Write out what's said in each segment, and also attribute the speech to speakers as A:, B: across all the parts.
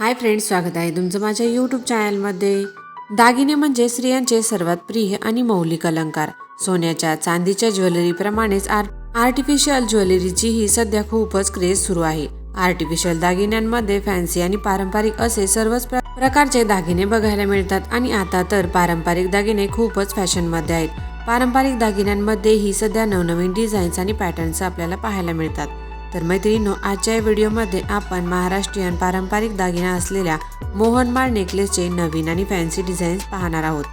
A: Hi friends स्वागत आहे तुमचं माझ्या यूट्यूब चॅनलमध्ये दागिने म्हणजे स्त्रियांचे सर्वात प्रिय आणि मौलिक अलंकार. सोन्याच्या चांदीच्या ज्वेलरीप्रमाणेच आर आर्टिफिशियल ज्वेलरीची ही सध्या खूपच क्रेज सुरू आहे. आर्टिफिशियल दागिन्यांमध्ये फॅन्सी आणि पारंपरिक असे सर्वच प्र- प्रकारचे दागिने बघायला मिळतात आणि आता तर पारंपरिक दागिने खूपच फॅशनमध्ये आहेत. पारंपरिक दागिन्यांमध्येही सध्या नवनवीन डिझाईन्स आणि पॅटर्न्स आपल्याला पाहायला मिळतात. तर मैत्रिणींनो आजच्या या व्हिडिओमध्ये आपण महाराष्ट्रीयन पारंपरिक दागिना असलेल्या मोहनमाळ नेकलेसचे नवीन आणि फॅन्सी डिझाईन्स पाहणार आहोत.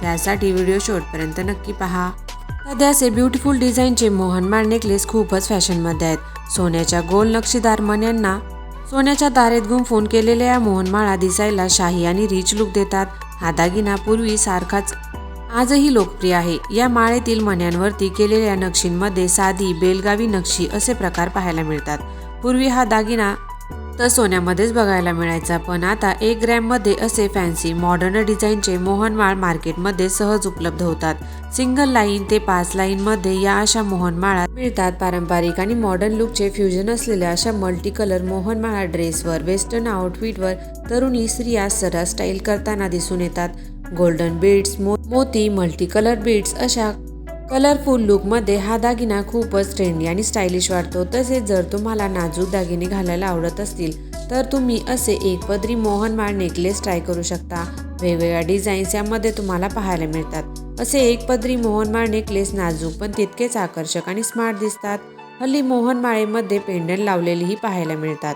A: त्यासाठी व्हिडिओ शॉर्टपर्यंत नक्की पहा. सध्या असे ब्युटिफुल डिझाईनचे मोहनमाळ नेकलेस खूपच फॅशनमध्ये आहेत. सोन्याच्या गोल नक्षीदार मण्यांना सोन्याच्या दारेत गुंफून केलेल्या या मोहनमाळा दिसायला शाही आणि रिच लुक देतात. हा दागिना पूर्वी सारखाच आजही लोकप्रिय आहे. या माळेतील मण्यांवरती केलेल्या नक्षींमध्ये साधी बेलगावी नक्षी असे प्रकार पाहायला मिळतात. पूर्वी हा दागिना तर सोन्यामध्येच बघायला मिळायचा पण आता एक ग्रॅममध्ये असे फॅन्सी मॉडर्न डिझाईनचे मोहनमाळ मार्केटमध्ये सहज उपलब्ध होतात. सिंगल लाईन ते पाच लाईनमध्ये या अशा मोहनमाळा मिळतात. पारंपरिक आणि मॉडर्न लुकचे फ्युजन असलेल्या अशा मल्टी कलर मोहनमाळा ड्रेसवर वेस्टर्न आउटफिटवर तरुणी स्त्रिया सरस स्टाईल करताना दिसून येतात. गोल्डन बीड्स मो मोती मल्टी कलर बीड्स अशा कलरफुल लुकमध्ये हा दागिना खूपच ट्रेंडी आणि स्टायलिश वाटतो. तसेच जर तुम्हाला नाजूक दागिने घालायला आवडत असतील तर तुम्ही असे एक पदरी मोहनमाळ नेकलेस ट्राय करू शकता. वेगवेगळ्या डिझाईन्स यामध्ये तुम्हाला पाहायला मिळतात. असे एक पदरी मोहनमाळ नेकलेस नाजूक पण तितकेच आकर्षक आणि स्मार्ट दिसतात. हल्ली मोहनमाळेमध्ये पेंडंट लावलेलीही पाहायला मिळतात.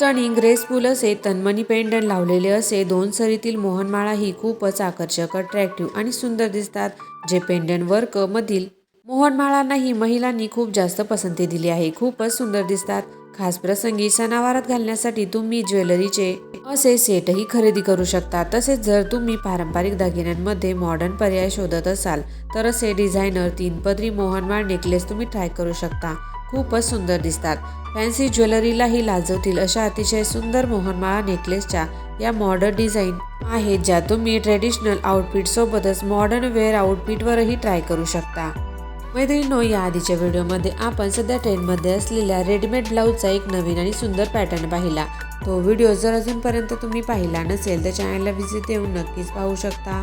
A: स्टनिंग ग्रेसफुल असे तन्मनी पेंडंट लावलेले असे दोन सरीतील मोहनमाळा ही खूपच आकर्षक अट्रॅक्टिव्ह आणि सुंदर दिसतात जे पेंडंट वर्क मधील मोहनमाळांनाही महिलांनी खूप जास्त पसंती दिली आहे. खूपच सुंदर दिसतात. खास प्रसंगी सणावारात घालण्यासाठी तुम्ही ज्वेलरीचे असे सेटही खरेदी करू शकता. तसेच जर तुम्ही पारंपरिक दागिन्यांमध्ये मॉडर्न पर्याय शोधत असाल तर असे डिझायनर तीन पदरी मोहनमाळ नेकलेस तुम्ही ट्राय करू शकता. खूपच सुंदर दिसतात. फॅन्सी ज्वेलरीलाही लाजवतील अशा अतिशय सुंदर मोहनमाळा नेकलेसच्या या मॉडर्न डिझाईन आहेत ज्या तुम्ही ट्रेडिशनल आउटफिटसोबतच मॉडर्न वेअर आउटफिटवरही ट्राय करू शकता. मैत्रिणीनो या आधीच्या व्हिडिओमध्ये आपण सध्या ट्रेंडमध्ये असलेल्या रेडीमेड ब्लाऊजचा एक नवीन आणि सुंदर पॅटर्न पाहिला. तो व्हिडिओ जर अजूनपर्यंत तुम्ही पाहिला नसेल तर चॅनलला व्हिजिट देऊन नक्कीच पाहू शकता.